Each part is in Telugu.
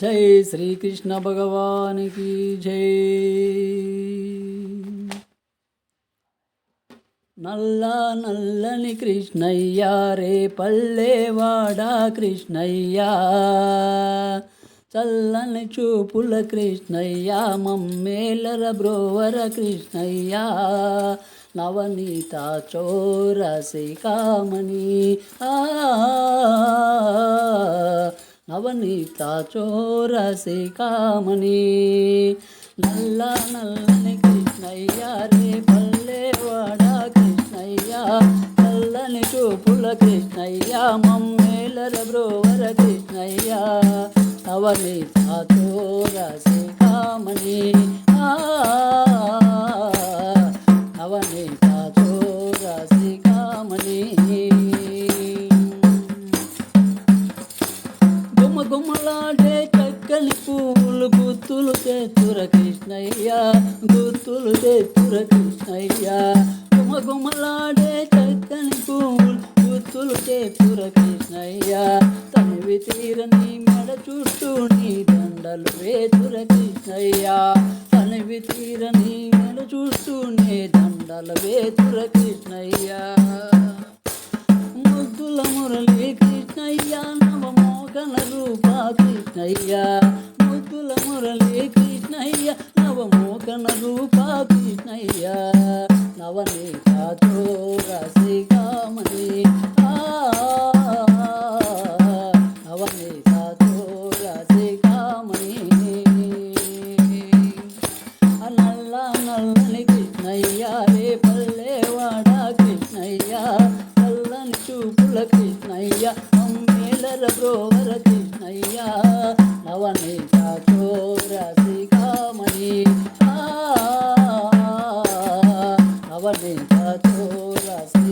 జై శ్రీకృష్ణ భగవానికి జై. నల్ల నల్లని కృష్ణయ్య రే పల్లెవాడా కృష్ణయ్య. చల్లని చూపుల కృష్ణయ్య మమ్మేలర బ్రోవర కృష్ణయ్య. నవనీత చోరసి కామని ఆ నవనీత చోరసి కామని. నల్ల నల్లని కృష్ణయ్య రే పల్లెవాడ కృష్ణయ్య. నల్లని చూపుల కృష్ణయ్య మమ్మేలర బ్రోవర కృష్ణయ్య. నవనీత చోరసి కృష్ణయ్యా గుత్తులు చేతుర కృష్ణయ్యా. గుమ్మ గుమ్మలాడే చక్కని పూలు గుర్తులు తెచ్చుర కృష్ణయ్యా. తనివి తీరని మెడ చుట్టూ నీ దండలు వేచుర కృష్ణయ్యా. తనివి తీరని మెడ చుట్టూ నీ దండలు వేచుర కృష్ణయ్యా. ముద్దుల మురళి కృష్ణయ్యా నవమోకన రూప కృష్ణయ్యా. ముద్దుల మురళి కృష్ణయ్యా నవమోకన రూప కృష్ణయ్య నవనీత చోరసి కామని ఆ నల్ల నల్లని కృష్ణయ్య రే పల్లెవాడ కృష్ణయ్య నల్లని చూపుల కృష్ణయ్య అమ్మేలర బ్రోవర కృష్ణయ్య. నవనీత చోరసి నవనీత చోరసి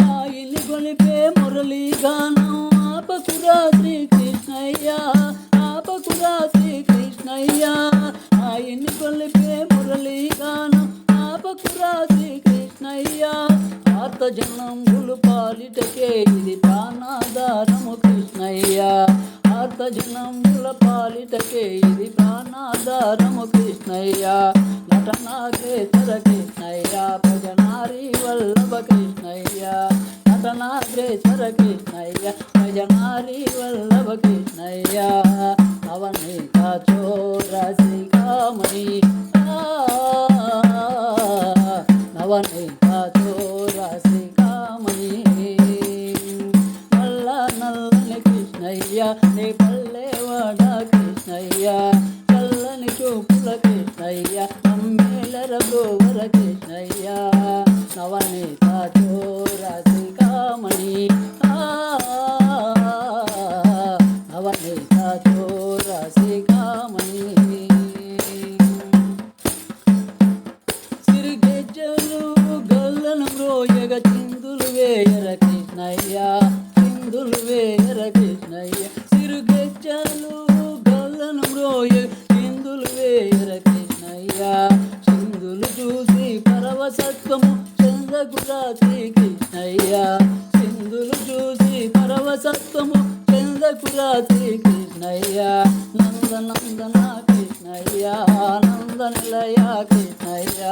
హాయిని గొలిపే మురళీ గానం ఆపకురా శ్రీ కృష్ణయ్య ఆపకురా శ్రీ కృష్ణయ్య హాయిని గొలిపే మురళీ గానం ఆపకురా శ్రీ కృష్ణయ్య ఆర్త జనంబులు పాలిటకే ఇది ప్రాణాధారము కృష్ణయ్య ఆర్త జనంబుల పాలిటకే ఇది ప్రాణాధారము కృష్ణయ్య నటనాగ్రేతర కృష్ణయ్య భజనారి వల్లభ కృష్ణయ్య నటనాగ్రేతర కృష్ణయ్య భజనారి వల్లభ కృష్ణయ్య అవనీత చోరసి కామణి కృష్ణయ్య నీ పల్లెవాడ కృష్ణయ్య చల్లని చూపుల కృష్ణయ్య అమ్మేలర గోవర కృష్ణయ్య నవనీత చోరసి కామణి ఆ, నవనీత చోరసి కామణి సిరిగెజ్జలు గల్లను రోయగ చిందులు వేయర కృష్ణయ్య చిందులు వేయర కృష్ణయ్య సిరుగెజ్జలు గల్లను రోయ చిందులు వేయర కృష్ణయ్య చిందులు చూసి పరవసత్వము చంద్రగురా కృష్ణయ్య చిందులు చూసి పరవసత్వము చంద్రకురా కృష్ణయ్య నంద కృష్ణయ్య ఆనంద కృష్ణయ్య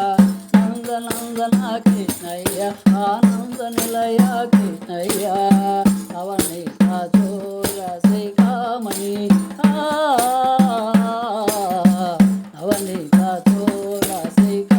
కృష్ణయ్య ఆనంద నిలయ కృష్ణయ్య అవని చోరసి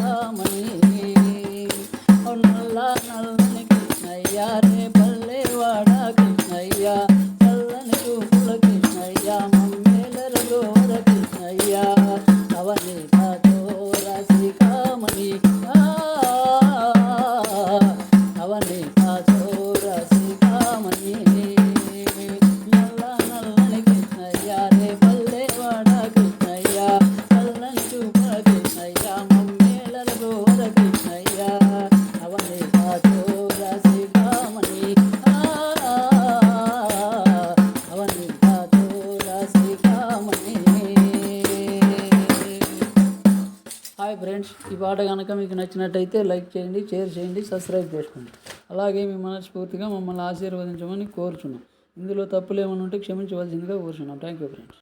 పాట కనుక మీకు నచ్చినట్టయితే లైక్ చేయండి షేర్ చేయండి సబ్స్క్రైబ్ చేసుకోండి. అలాగే మీ మనస్ఫూర్తిగా మమ్మల్ని ఆశీర్వదించమని కోరుచున్నాం. ఇందులో తప్పులు ఏమైనా ఉంటే క్షమించవలసిందిగా కోరుచున్నాం. Thank you friends